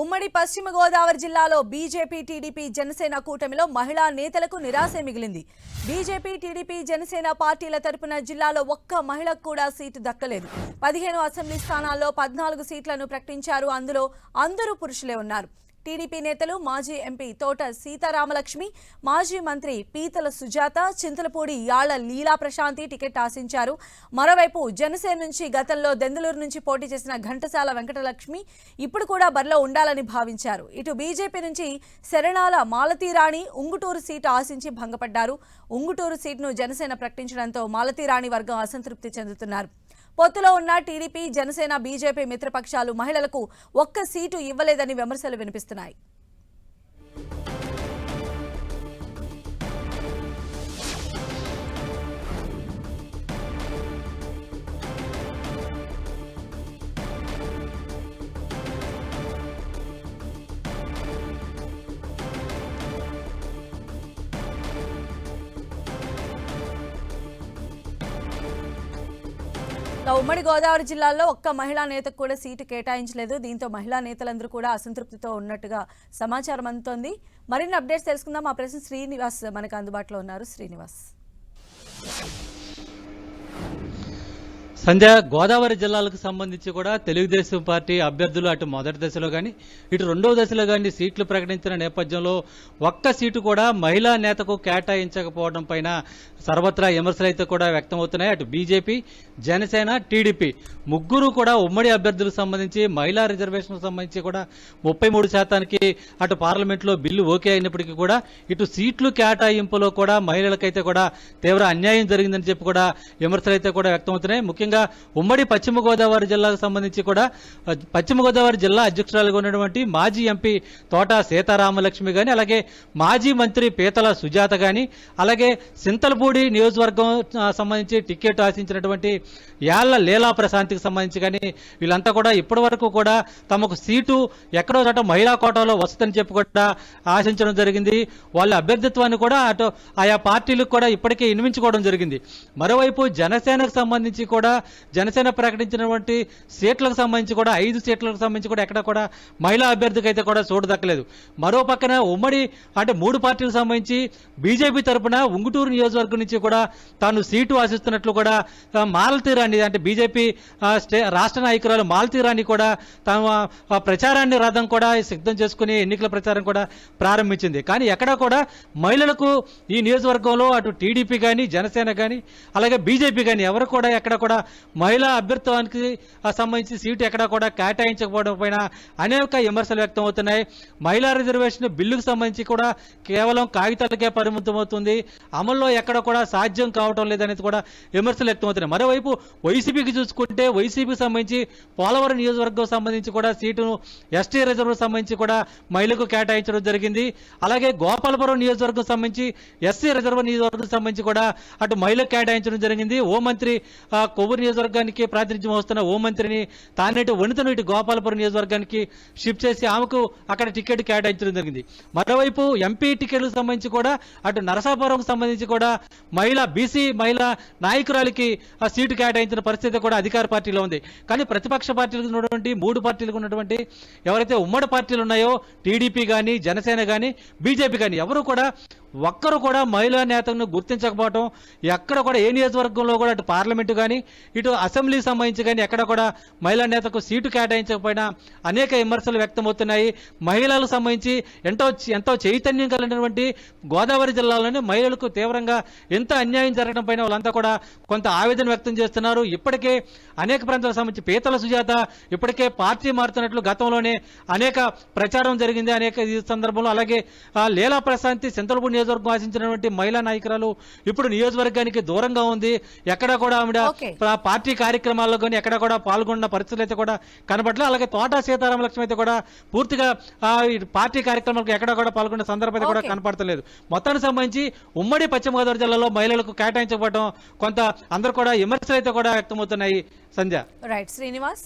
ఉమ్మడి పశ్చిమ గోదావరి జిల్లాలో బీజేపీ టీడీపీ జనసేన కూటమిలో మహిళా నేతలకు నిరాశ మిగిలింది. బీజేపీ టీడీపీ జనసేన పార్టీల తరపున జిల్లాలో ఒక్క మహిళకు కూడా సీటు దక్కలేదు. పదిహేను అసెంబ్లీ స్థానాల్లో పద్నాలుగు సీట్లను ప్రకటించారు. అందులో అందరూ పురుషులే ఉన్నారు. టీడీపీ నేతలు మాజీ ఎంపీ తోట సీతారామలక్ష్మి మాజీ మంత్రి పీతల సుజాత చింతలపూడి యాళ్ళ లీలా ప్రశాంతి టికెట్ ఆశించారు. మరోవైపు జనసేన నుంచి గతంలో దెందులూరు నుంచి పోటీ చేసిన ఘంటసాల వెంకటలక్ష్మి ఇప్పుడు కూడా బరిలో ఉండాలని భావించారు. ఇటు బీజేపీ నుంచి శరణాల మాలతీరాణి ఉంగుటూరు సీటు ఆశించి భంగపడ్డారు. ఉంగుటూరు సీటును జనసేన ప్రకటించడంతో మాలతీరాణి వర్గం అసంతృప్తి చెందుతున్నారు. పొత్తులో ఉన్న టీడీపీ జనసేన బీజేపీ మిత్రపక్షాలు మహిళలకు ఒక్క సీటు ఇవ్వలేదని విమర్శలు వినిపిస్తున్నాయి. ఉమ్మడి గోదావరి జిల్లాలో ఒక్క మహిళా నేతకు కూడా సీటు కేటాయించలేదు. దీంతో మహిళా నేతలందరూ కూడా అసంతృప్తితో ఉన్నట్టుగా సమాచారం అందుతోంది. మరిన్ని అప్డేట్స్ తెలుసుకుందాం. మా ప్రశ్న శ్రీనివాస్ మనకు అందుబాటులో ఉన్నారు. శ్రీనివాస్. సంధ్య గోదావరి జిల్లాలకు సంబంధించి కూడా తెలుగుదేశం పార్టీ అభ్యర్థులు అటు మొదటి దశలో కానీ ఇటు రెండవ దశలో కానీ సీట్లు ప్రకటించిన నేపథ్యంలో ఒక్క సీటు కూడా మహిళా నేతకు కేటాయించకపోవడం పైన సర్వత్రా విమర్శలు అయితే కూడా వ్యక్తమవుతున్నాయి. అటు బీజేపీ జనసేన టీడీపీ ముగ్గురు కూడా ఉమ్మడి అభ్యర్థులకు సంబంధించి మహిళా రిజర్వేషన్ సంబంధించి కూడా ముప్పై మూడు శాతానికి అటు పార్లమెంట్లో బిల్లు ఓకే అయినప్పటికీ కూడా ఇటు సీట్లు కేటాయింపులో కూడా మహిళలకైతే కూడా తీవ్ర అన్యాయం జరిగిందని చెప్పి కూడా విమర్శలు అయితే కూడా వ్యక్తమవుతున్నాయి. ముఖ్యంగా ఉమ్మడి పశ్చిమ గోదావరి జిల్లాకు సంబంధించి కూడా పశ్చిమ గోదావరి జిల్లా అధ్యక్షురాలుగా ఉన్నటువంటి మాజీ ఎంపీ తోట సీతారామలక్ష్మి గాని అలాగే మాజీ మంత్రి పీతల సుజాత గాని అలాగే సింతలపూడి నియోజకవర్గం సంబంధించి టికెట్ ఆశించినటువంటి యాళ్ళ లీలా ప్రశాంతికి సంబంధించి కానీ వీళ్ళంతా కూడా ఇప్పటి వరకు కూడా తమకు సీటు ఎక్కడో చోట మహిళా కోటాలో వస్తుందని చెప్పి కూడా ఆశించడం జరిగింది. వాళ్ళ అభ్యర్థిత్వాన్ని కూడా అటు ఆయా పార్టీలకు కూడా ఇప్పటికే వినిపించుకోవడం జరిగింది. మరోవైపు జనసేనకు సంబంధించి కూడా జనసేన ప్రకటించినటువంటి సీట్లకు సంబంధించి కూడా ఐదు సీట్లకు సంబంధించి కూడా ఎక్కడ కూడా మహిళా అభ్యర్థికి అయితే కూడా చోటు దక్కలేదు. మరో పక్కన ఉమ్మడి అంటే మూడు పార్టీలకు సంబంధించి బీజేపీ తరపున ఉంగుటూరు నియోజకవర్గం నుంచి కూడా తాను సీటు ఆశిస్తున్నట్లు కూడా మాలతీరాణి అంటే బీజేపీ స్టే రాష్ట్ర నాయకురాలు మాలతీరాణి కూడా తమ ప్రచారాన్ని రథం కూడా సిద్ధం చేసుకుని ఎన్నికల ప్రచారం కూడా ప్రారంభించింది. కానీ ఎక్కడా కూడా మహిళలకు ఈ నియోజకవర్గంలో అటు టీడీపీ కానీ జనసేన కానీ అలాగే బీజేపీ కానీ ఎవరు కూడా ఎక్కడ కూడా మహిళా అభ్యర్థానికి సంబంధించి సీటు ఎక్కడ కూడా కేటాయించకపోవడం పైన అనేక విమర్శలు వ్యక్తం అవుతున్నాయి మహిళా రిజర్వేషన్ బిల్లుకు సంబంధించి కూడా కేవలం కాగితాలకే పరిమితం అవుతుంది అమల్లో ఎక్కడ కూడా సాధ్యం కావటం లేదనేది కూడా విమర్శలు వ్యక్తమవుతున్నాయి. మరోవైపు వైసీపీకి చూసుకుంటే వైసీపీకి సంబంధించి పోలవరం నియోజకవర్గం సంబంధించి కూడా సీటును ఎస్టీ రిజర్వ్ సంబంధించి కూడా మహిళకు కేటాయించడం జరిగింది. అలాగే గోపాలపురం నియోజకవర్గం సంబంధించి ఎస్సీ రిజర్వ్ నియోజకవర్గం సంబంధించి కూడా అటు మహిళకు కేటాయించడం జరిగింది. ఓ మంత్రి ఆ, నియోజకవర్గానికి ప్రాతినిధ్యం వస్తున్న ఓ మంత్రిని తానేటి వనితను ఇటు గోపాలపురం నియోజకవర్గానికి షిఫ్ట్ చేసి ఆమెకు అక్కడ టికెట్ కేటాయించడం జరిగింది. మరోవైపు ఎంపీ టికెట్లకు సంబంధించి కూడా అటు నరసాపురం సంబంధించి కూడా మహిళా బీసీ మహిళా నాయకురాలికి ఆ సీటు కేటాయించిన పరిస్థితి కూడా అధికార పార్టీలో ఉంది. కానీ ప్రతిపక్ష పార్టీలకు ఉన్నటువంటి మూడు పార్టీలకు ఉన్నటువంటి ఎవరైతే ఉమ్మడి పార్టీలు ఉన్నాయో టీడీపీ కానీ జనసేన కానీ బీజేపీ కానీ ఎవరు కూడా ఒక్కరు కూడా మహిళా నేతలను గుర్తించకపోవటం ఎక్కడ కూడా ఏ నియోజకవర్గంలో కూడా అటు పార్లమెంటు కానీ ఇటు అసెంబ్లీ సంబంధించి కానీ ఎక్కడ కూడా మహిళా నేతకు సీటు కేటాయించకపోయినా అనేక విమర్శలు వ్యక్తమవుతున్నాయి. మహిళలకు సంబంధించి ఎంతో ఎంతో చైతన్యం కలిగినటువంటి గోదావరి జిల్లాలోనే మహిళలకు తీవ్రంగా ఎంత అన్యాయం జరగడం పైన వాళ్ళంతా కూడా కొంత ఆవేదన వ్యక్తం చేస్తున్నారు. ఇప్పటికే అనేక ప్రాంతాలకు సంబంధించి పీతల సుజాత ఇప్పటికే పార్టీ మారుతున్నట్లు గతంలోనే అనేక ప్రచారం జరిగింది. అనేక ఈ సందర్భంలో అలాగే లీలా ప్రశాంతి సింతలపూడి నియోజకవర్గం ఆశించినటువంటి మహిళా నాయకురాలు ఇప్పుడు నియోజకవర్గానికి దూరంగా ఉంది. ఎక్కడ కూడా ఆవిడ పార్టీ కార్యక్రమాల్లో కానీ ఎక్కడ కూడా పాల్గొన్న పరిస్థితులు అయితే కూడా కనబడలే అలాగే తోట సీతారామ లక్ష్మి అయితే కూడా పూర్తిగా పార్టీ కార్యక్రమాలకు ఎక్కడ కూడా పాల్గొన్న సందర్భం అయితే కూడా. కనపడతలేదు. మొత్తానికి సంబంధించి ఉమ్మడి పశ్చిమ గోదావరి జిల్లాలో మహిళలకు కేటాయించకపోవడం కొంత అందరూ కూడా విమర్శలు అయితే కూడా వ్యక్తమవుతున్నాయి. సంధ్య. రైట్ శ్రీనివాస్